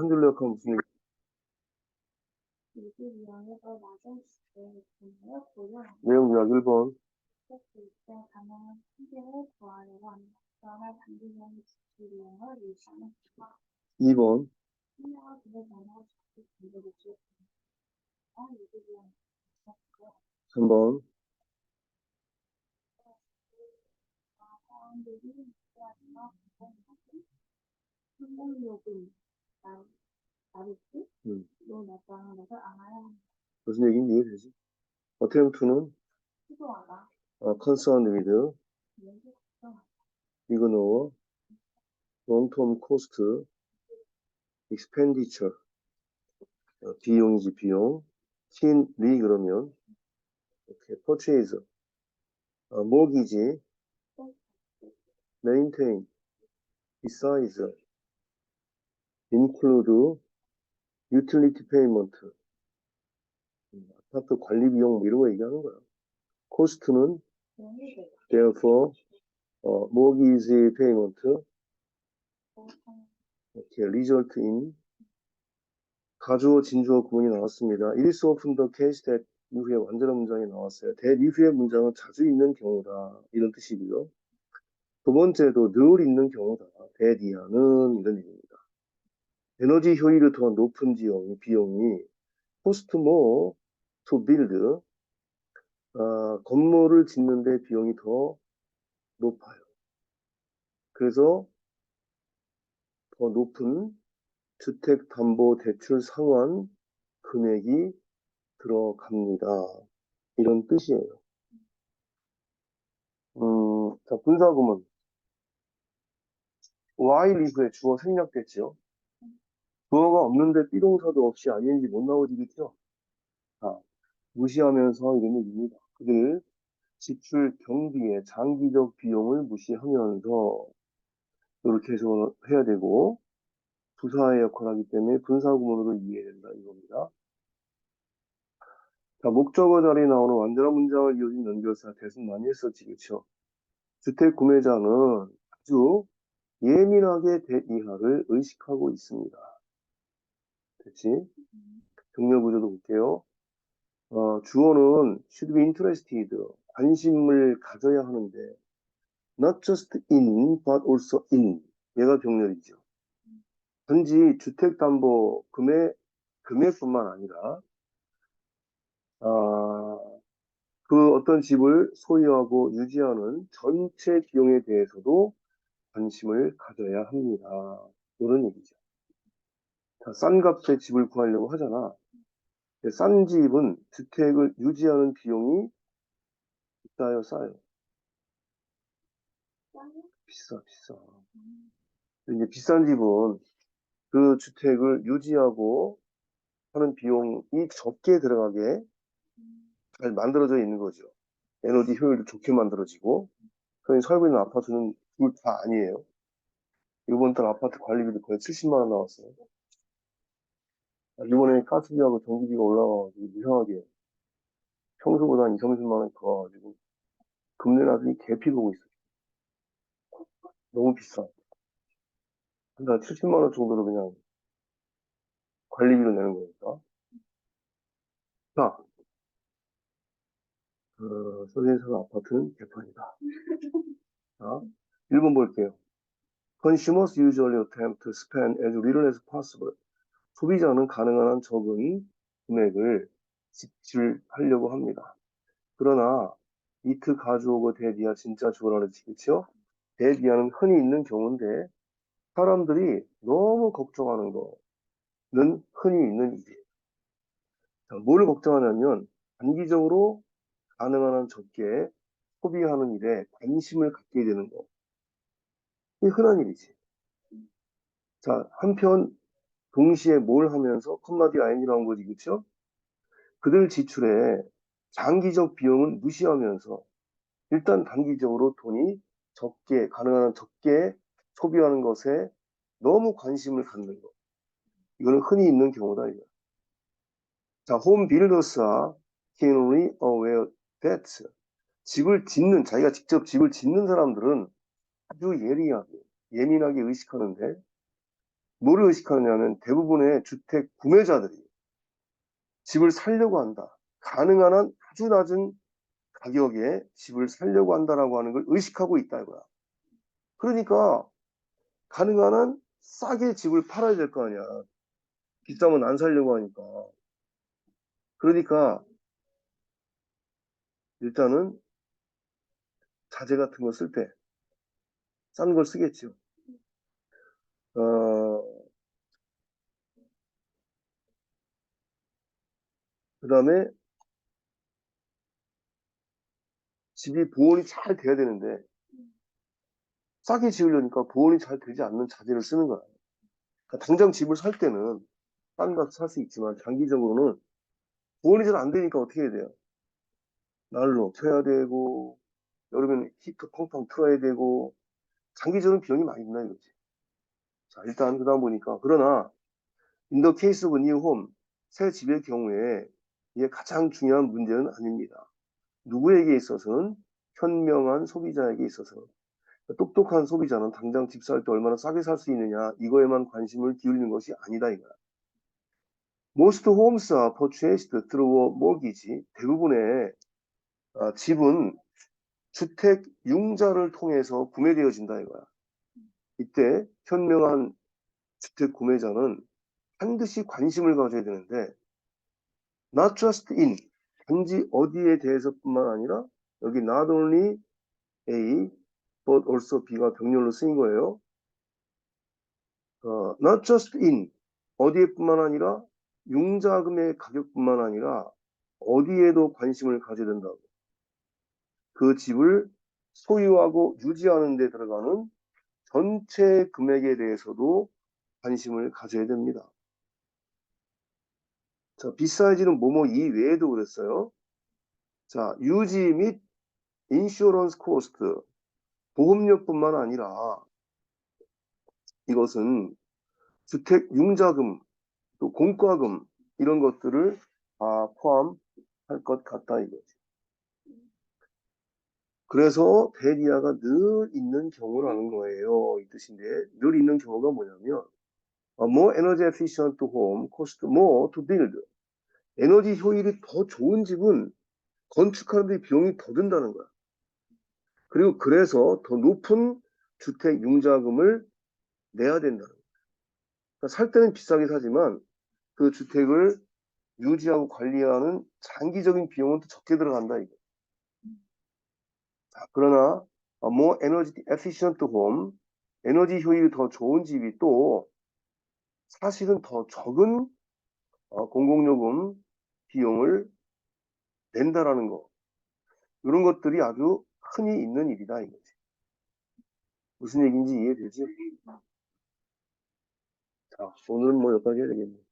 한 줄로 약하면 무슨 얘기? 내용 요약 1번. 했을 때 가능한 통계를 구하려고 합니다. 그러나 단기적인 지출 비용을 유지하는 기관 2번. 신뢰와 기대 변화를 적극 공개를 지었습니다. 미국 영역 3번. 항공요금 나리스 음. 로 냈다는 것을 알아야 합니다. 무슨 얘기인지 이해되지? attempt to는 시도하다 어, concerned with 연구 걱정 ignore long-term cost expenditure 어, 비용이지 비용 keenly 그러면 이렇게 purchase 어, mortgage maintain besides include utility payment 음, 아파트 관리 비용 뭐 이런 거 얘기하는 거야 되다. therefore 어, mortgage payment 이렇게 result in 가주어 진주어 구문이 나왔습니다. It is often the case that 이후에 완전한 문장이 나왔어요. that 이후의 문장은 자주 있는 경우다 이런 뜻이고요. 두 번째도 늘 있는 경우다. that 이하는 이런 얘기입니다. 에너지 효율이 더 높은 지형, 비용이 cost more to build 아, 건물을 짓는데 비용이 더 높아요. 그래서 더 높은 주택담보대출 상환 금액이 들어갑니다. 이런 뜻이에요. 음, 자, 분사구문. while 이후에 주어 생략됐죠. 주어가 없는데 비동사도 없이 ing 못 나오지겠죠. 자, 무시하면서 이런 얘기입니다. 그들 지출 경비의 장기적 비용을 무시하면서 이렇게 해서 해야 되고 부사의 역할을 하기 때문에 분사구문으로 이해된다 이겁니다. 자, 목적어 자리에 나오는 완전한 문장을 이어진 연결사 대신 많이 했었지, 그쵸? 주택 구매자는 아주 예민하게 대이하를 의식하고 있습니다. 됐지? 정렬 구조도 볼게요. 어, 주어는 should be interested, 관심을 가져야 하는데 not just in, but also in. 얘가 병렬이죠. 단지 주택담보 금액, 금액뿐만 아니라 아, 그 어떤 집을 소유하고 유지하는 전체 비용에 대해서도 관심을 가져야 합니다. 이런 얘기죠. 자, 싼 값에 집을 구하려고 하잖아. 싼 집은 주택을 유지하는 비용이 비싸요, 싸요? 비싸, 비싸. 이제 비싼 집은 그 주택을 유지하고 하는 비용이 적게 들어가게 잘 만들어져 있는 거죠. 에너지 효율도 좋게 만들어지고, 저희 살고 있는 아파트는 둘 다 아니에요. 이번 달 아파트 관리비도 거의 70만 원 나왔어요. 아, 이번에 가스비하고 전기비가 올라가가지고 이상하게 평소보다 한 2, 30만 원이 더 와가지고 금내 나더니 개피 보고 있어요. 너무 비싸. 한달 70만 원 정도로 그냥 관리비로 내는 거니까. 자, 어, 서진상 아파트는 개판이다. 자, 1번 볼게요. Consumers usually attempt to spend as little as possible. 소비자는 가능한 한 적은 금액을 지출하려고 합니다. 그러나 이트 가져오고 대디아 진짜 주어라 그랬지, 그쵸? 대디아는 흔히 있는 경우인데 사람들이 너무 걱정하는 거는 흔히 있는 일이에요. 자, 뭘 걱정하냐면 단기적으로 가능한 한 적게 소비하는 일에 관심을 갖게 되는 거. 이게 흔한 일이지. 자, 한편 동시에 뭘 하면서 컴마디 아인이 나온 거지, 그쵸? 그들 지출에 장기적 비용은 무시하면서 일단 단기적으로 돈이 적게, 가능한 한 적게 소비하는 것에 너무 관심을 갖는 거. 이거는 흔히 있는 경우다, 이거. 자, 홈 빌더스와 keenly aware that 집을 짓는, 자기가 직접 집을 짓는 사람들은 아주 예리하게, 예민하게 의식하는데 뭐를 의식하느냐면 대부분의 주택 구매자들이 집을 살려고 한다. 가능한 한 아주 낮은 가격에 집을 살려고 한다라고 하는 걸 의식하고 있다 이거야. 그러니까 가능한 한 싸게 집을 팔아야 될 거 아니야. 비싸면 안 살려고 하니까. 그러니까 일단은 자재 같은 거 쓸 때 싼 걸 쓰겠죠. 어, 그 다음에 집이 보온이 잘 돼야 되는데 싸게 지으려니까 보온이 잘 되지 않는 자재를 쓰는 거야. 그러니까 당장 집을 살 때는 싼값살수 있지만 장기적으로는 보온이 잘 안 되니까 어떻게 해야 돼요? 난로 켜야 되고 여름에는 히터 펑펑 틀어야 되고 장기적으로 비용이 많이 든다 이거지. 자 일단 그 다음 보니까 그러나 case of new home 새 집의 경우에 이게 가장 중요한 문제는 아닙니다. 누구에게 있어서는 현명한 소비자에게 있어서 똑똑한 소비자는 당장 집 살 때 얼마나 싸게 살 수 있느냐 이거에만 관심을 기울이는 것이 아니다 이거야. Most homes are purchased through a mortgage. 대부분의 아, 집은 주택 융자를 통해서 구매되어진다 이거야. 이때 현명한 주택 구매자는 반드시 관심을 가져야 되는데 not just in 단지 어디에 대해서뿐만 아니라 여기 not only A but also B가 병렬로 쓰인 거예요. 어, not just in 어디에뿐만 아니라 융자금의 가격뿐만 아니라 어디에도 관심을 가져야 된다고. 그 집을 소유하고 유지하는 데 들어가는 전체 금액에 대해서도 관심을 가져야 됩니다. 자, 비싸지는 뭐뭐 이외에도 그랬어요. 자, 유지 및 인슈런스 코스트, 보험료뿐만 아니라 이것은 주택 융자금, 또 공과금 이런 것들을 다 포함할 것 같다 이거지. 그래서 대리아가 늘 있는 경우라는 거예요. 이 뜻인데 늘 있는 경우가 뭐냐면 a more energy efficient home cost more to build. 에너지 효율이 더 좋은 집은 건축하는데 비용이 더 든다는 거야. 그리고 그래서 더 높은 주택 융자금을 내야 된다는 거야. 그러니까 살 때는 비싸게 사지만 그 주택을 유지하고 관리하는 장기적인 비용은 더 적게 들어간다 이거. 자, 그러나 a more energy efficient home, 에너지 효율이 더 좋은 집이 또 사실은 더 적은 어, 공공요금 비용을 낸다라는 거. 이런 것들이 아주 흔히 있는 일이다 이거지. 무슨 얘기인지 이해되지? 자, 오늘은 뭐 여기까지 해야 되겠네.